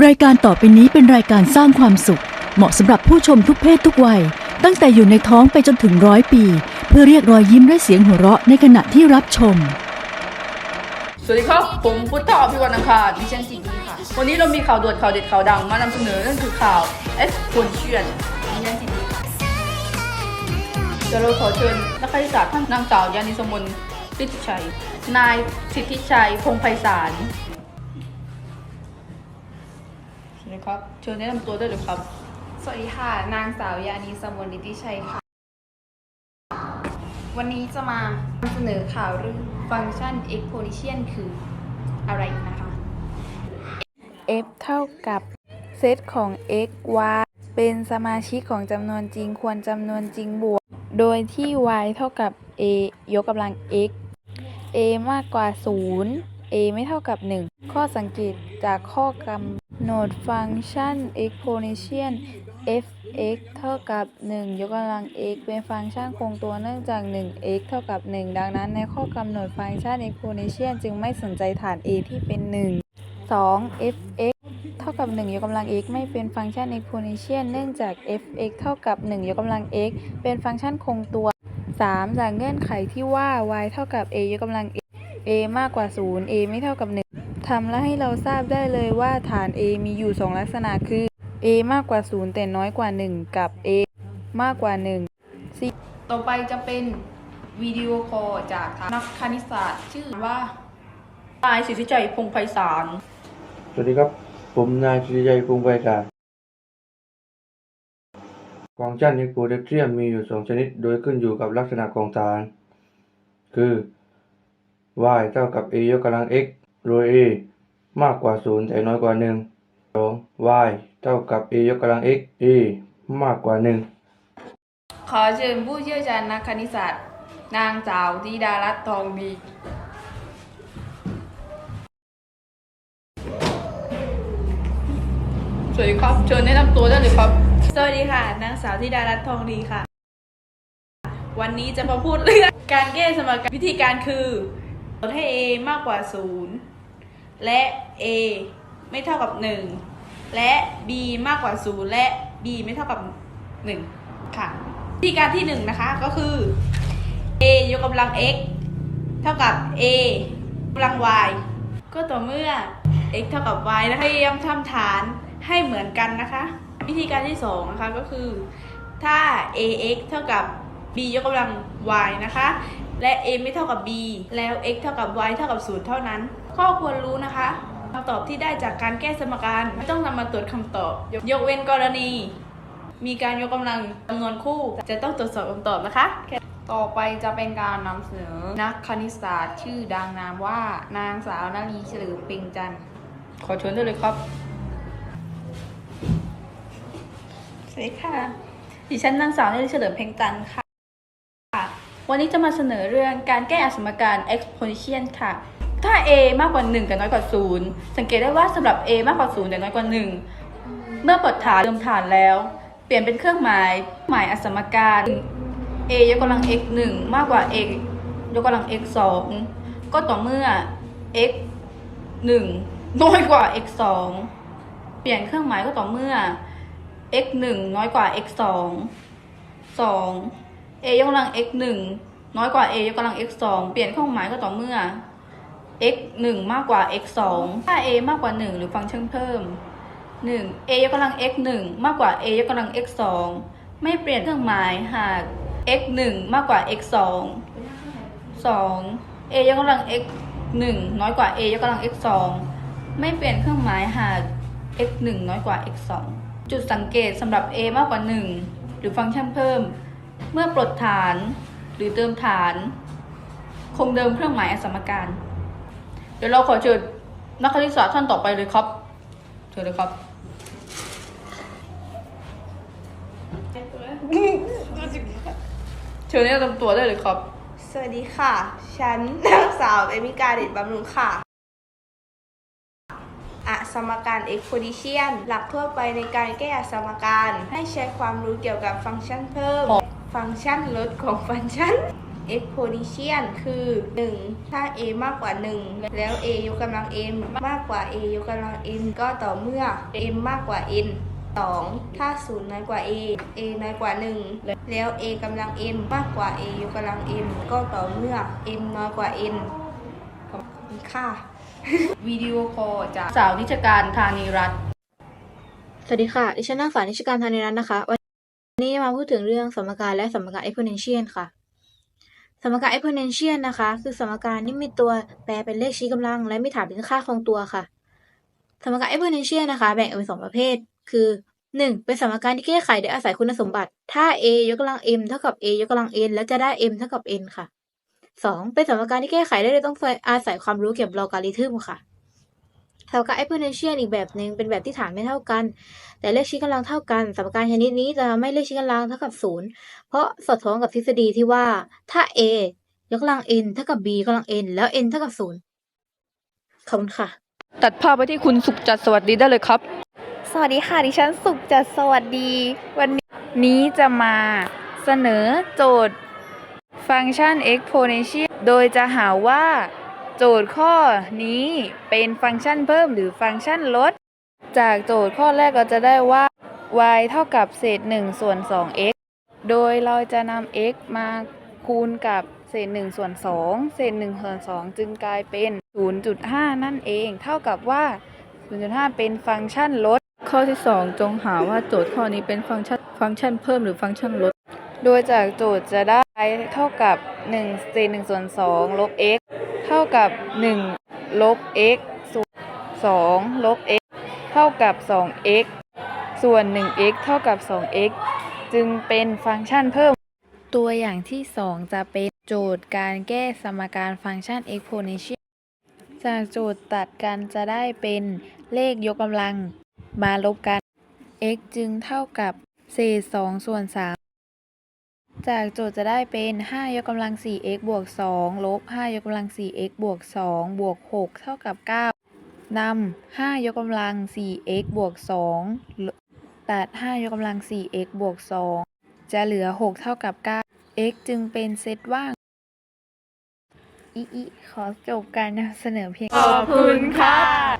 รายการต่อไปนี้เป็นรายการสร้างความสุข เหมาะสำหรับผู้ชมทุกเพศทุกวัย ตั้งแต่อยู่ในท้องไปจนถึงร้อยปี เพื่อเรียกรอยยิ้มและเสียงหัวเราะในขณะที่รับชม สวัสดีครับ ผมพุทธอภิวันอังคารดิฉันจิตดีค่ะ วันนี้เรามีข่าวด่วนข่าวเด็ดข่าวดังมานำเสนอนั่นคือข่าว S ควรเชื่อดิฉันจิตดีค่ะเดี๋ยวเราขอเชิญนักคณิตศาสตร์ท่านนางสาวยานิสมนสิทธิชัย นายสิทธิชัยพงไพศาล ครับ เชิญแนะนำตัวได้เลยครับ สวัสดีค่ะ นางสาวยานีสมนนิติชัยค่ะ วันนี้จะมานำเสนอข่าวเรื่องฟังก์ชัน exponential คืออะไรนะคะ f เท่ากับเซตของ x y เป็นสมาชิกของจำนวนจริงควรจำนวนจริงบวก โดยที่ y เท่ากับ a ยกกำลัง x a มากกว่า 0 a ไม่เท่ากับ 1 ข้อสังเกตจากข้อกำหนดฟังก์ชัน exponential f x เท่ากับ 1 ยกกำลัง x เป็นฟังก์ชันคงตัวเนื่องจาก 1 x เท่ากับ 1 ดังนั้นในข้อกำหนดฟังก์ชัน exponential จึงไม่สนใจฐาน a ที่เป็น 1 2 f x เท่ากับ 1 ยกกำลัง x ไม่เป็นฟังก์ชัน exponential เนื่องจาก f x เท่ากับ 1 ยกกำลัง x เป็นฟังก์ชันคงตัว 3 จากเงื่อนไขที่ว่า y เท่ากับ a ยกกำลัง x a มากกว่า 0 a ไม่เท่ากับ 1ทำและให้เราทราบได้เลยว่าฐาน a มีอยู่ 2 ลักษณะคือ a มากกว่า 0 แต่น้อยกว่า 1 กับ a มากกว่า1ต่อไปจะเป็นวิดีโอคอลจากนักคณิตศาสตร์ชื่อว่านายสิทธิชัยพงไพศาล สวัสดีครับ ผมนายสุริยัยพงศ์ไพศาลฟังก์ชันอีโคเดเทียมมีอยู่สองชนิด โดยขึ้นอยู่กับลักษณะของฐานคือ y เท่ากับ a ยกกำลัง x โดย a มากกว่า 0 แต่น้อยกว่า 1 2 y เท่ากับ a ยกกำลัง x a มากกว่า 1 ขอเชิญผู้เชี่ยวชาญนักคณิตศาสตร์ นางสาวธิดารัตน์ทองดีสวัสดีครับเชิญแนะนำตัวได้เลยครับ สวัสดีค่ะ นางสาวธิดารัตน์ทองดีค่ะ วันนี้จะมาพูดเรื่องการแก้สมการวิธีการคือ ลดให้ a มากกว่า 0 และ a ไม่เท่ากับ 1 และ b มากกว่า 0 และ b ไม่เท่ากับ 1 ค่ะวิธีการที่ 1 นะคะก็คือ a ยกกำลัง x เท่ากับ a กำลัง y ก็ต่อเมื่อ x เท่ากับ y นะคะพยายามทำฐานให้เหมือนกันนะคะ วิธีการที่สองนะคะก็คือ ถ้า ax เท่ากับ b ยกกำลัง y นะคะ และ a ไม่เท่ากับ b แล้ว x เท่ากับ y เท่ากับ 0 เท่านั้น ข้อควรรู้นะคะคำตอบที่ได้จากการแก้สมการไม่ต้องนำมาตรวจคำตอบ ยกเว้นกรณี มีการยกกำลังจำนวนคู่ จะต้องตรวจสอบคำตอบนะคะ ต่อไปจะเป็นการนำเสนอนักคณิตศาสตร์ชื่อดังนามว่านางสาวนาลีเฉลิมเปล่งจันทร์ขอเชิญได้เลยครับสวัสดีค่ะ ดิฉันนางสาวเนลิเฉลิมเพ็งจันทร์ค่ะ วันนี้จะมาเสนอเรื่องการแก้อสมการ exponential ค่ะ ถ้า a มากกว่า1แต่น้อยกว่า 0 สังเกตได้ว่าสำหรับ a มากกว่า 0 แต่น้อยกว่า 1 เมื่อปลดฐานเติมฐานแล้ว เปลี่ยนเป็นเครื่องหมายหมายอสมการ a ยกกำลัง x 1 มากกว่า a ยกกำลัง x 2 ก็ต่อเมื่อ x 1 น้อยกว่า x 2 เปลี่ยนเครื่องหมายก็ต่อเมื่อ x 1 น้อยกว่า x 2 2 a ยกกำลัง x 1น้อยกว่า a ยกกำลัง x 2เปลี่ยนเครื่องหมายก็ต่อเมื่อ x 1มากกว่า x 2ถ้า a มากกว่า 1 หรือฟังก์ชันเพิ่ม 1 a ยกกำลัง x 1มากกว่า a ยกกำลัง x 2ไม่เปลี่ยนเครื่องหมายหาก x 1มากกว่า x 2 2 a ยกกำลัง x 1น้อยกว่า a ยกกำลัง x 2ไม่เปลี่ยนเครื่องหมายหาก x 1น้อยกว่า x 2จุดสังเกตสำหรับ a มากกว่า 1 หรือฟังก์ชันเพิ่ม เมื่อปลดฐานหรือเติมฐาน คงเดิมเครื่องหมายอสมการ เดี๋ยวเราขอเชิญนักคณิตศาสตร์ท่านต่อไปเลยครับเชิญเลยครับเชิญแนะนำตัวได้เลยครับ สวัสดีค่ะ ฉันนางสาวเอมิกาเดชบำรุงค่ะอะสมการ exponential หลักทั่วไปในการแก้อสมการ ให้ใช้ความรู้เกี่ยวกับฟังก์ชันเพิ่ม ฟังก์ชันลดของฟังก์ชัน exponential คือ 1 ถ้า a มากกว่า 1 แล้ว a ยกกำลัง m มากกว่า a ยกกำลัง n ก็ต่อเมื่อ m มากกว่า n 2 ถ้า 0 น้อยกว่า a a น้อยกว่า 1 แล้ว a กำลัง m มากกว่า a ยกกำลัง m ก็ต่อเมื่อ m น้อยกว่า n ขอบคุณค่ะ วิดีโอคอลจากสาวนิชการธานีรัตน์สวัสดีค่ะ ดิฉันนางสาวนิชการธานิรัตน์นะคะ วันนี้มาพูดถึงเรื่องสมการและสมการ exponential ค่ะ สมการ exponential นะคะ คือสมการที่มีตัวแปรเป็นเลขชี้กำลัง และมีฐานเป็นค่าคงตัวค่ะ สมการ exponential นะคะ แบ่งออกเป็นสองประเภท คือ 1. เป็นสมการที่แก้ไขโดยอาศัยคุณสมบัติ ถ้า a ยกกำลัง m เท่ากับ a ยกกำลัง n แล้วจะได้ m เท่ากับ n ค่ะ 2. เป็นสมการที่แก้ไขได้โดยต้องอาศัยความรู้เกี่ยวกับลอการิทึมค่ะ สมการ exponential อีกแบบหนึ่งเป็นแบบที่ฐานไม่เท่ากัน แต่เลขชี้กำลังเท่ากัน สมการชนิดนี้จะทำให้เลขชี้กำลังเท่ากับศูนย์เพราะสอดคล้องกับทฤษฎีที่ว่าถ้า a ยกกำลัง n เท่ากับ b ยกกำลัง n แล้ว n เท่ากับศูนย์ขอบคุณค่ะ ตัดภาพไปที่คุณสุขจัดสวัสดีได้เลยครับ สวัสดีค่ะดิฉันสุขจัดสวัสดี วันนี้จะมาเสนอโจทย์ ฟังก์ชัน exponential โดยจะหาว่า โจทย์ข้อนี้เป็นฟังก์ชันเพิ่มหรือฟังก์ชันลด จากโจทย์ข้อแรกเราจะได้ว่า y เท่ากับเศษ 1 ส่วน 2x โดยเราจะนำ x มาคูณกับเศษ1ส่วน2เศษ1ส่วน2จึงกลายเป็น 0.5 นั่นเอง เท่ากับว่า 0.5 เป็นฟังก์ชันลด ข้อที่ 2 จงหาว่าโจทย์ข้อนี้เป็นฟังก์ชันฟังก์ชันเพิ่มหรือฟังก์ชันลด โดยจากโจทย์จะได้เท่ากับ1เศษ1ส่วน2ลบ x เท่ากับ 1 ลบ x ส่วน2ลบ x เท่ากับ 2x ส่วน 1x เท่ากับ 2x จึงเป็นฟังก์ชันเพิ่ม ตัวอย่างที่ 2 จะเป็นโจทย์การแก้สมการฟังก์ชัน exponential จากโจทย์ตัดกันจะได้เป็นเลขยกกำลังมาลบกัน x จึงเท่ากับเศษ2ส่วน3 จากโจทย์จะได้เป็น 5 ยกกำลัง 4x บวก 2 ลบ 5 ยกกำลัง 4x บวก 2 บวก 6 เท่ากับ 9 นำ 5 ยกกำลัง 4x บวก 2 ตัด 5 ยกกำลัง 4x บวก 2 จะเหลือ 6 เท่ากับ 9 x จึงเป็นเซตว่าง อีอีขอจบการนำเสนอเพียงขอบคุณค่ะ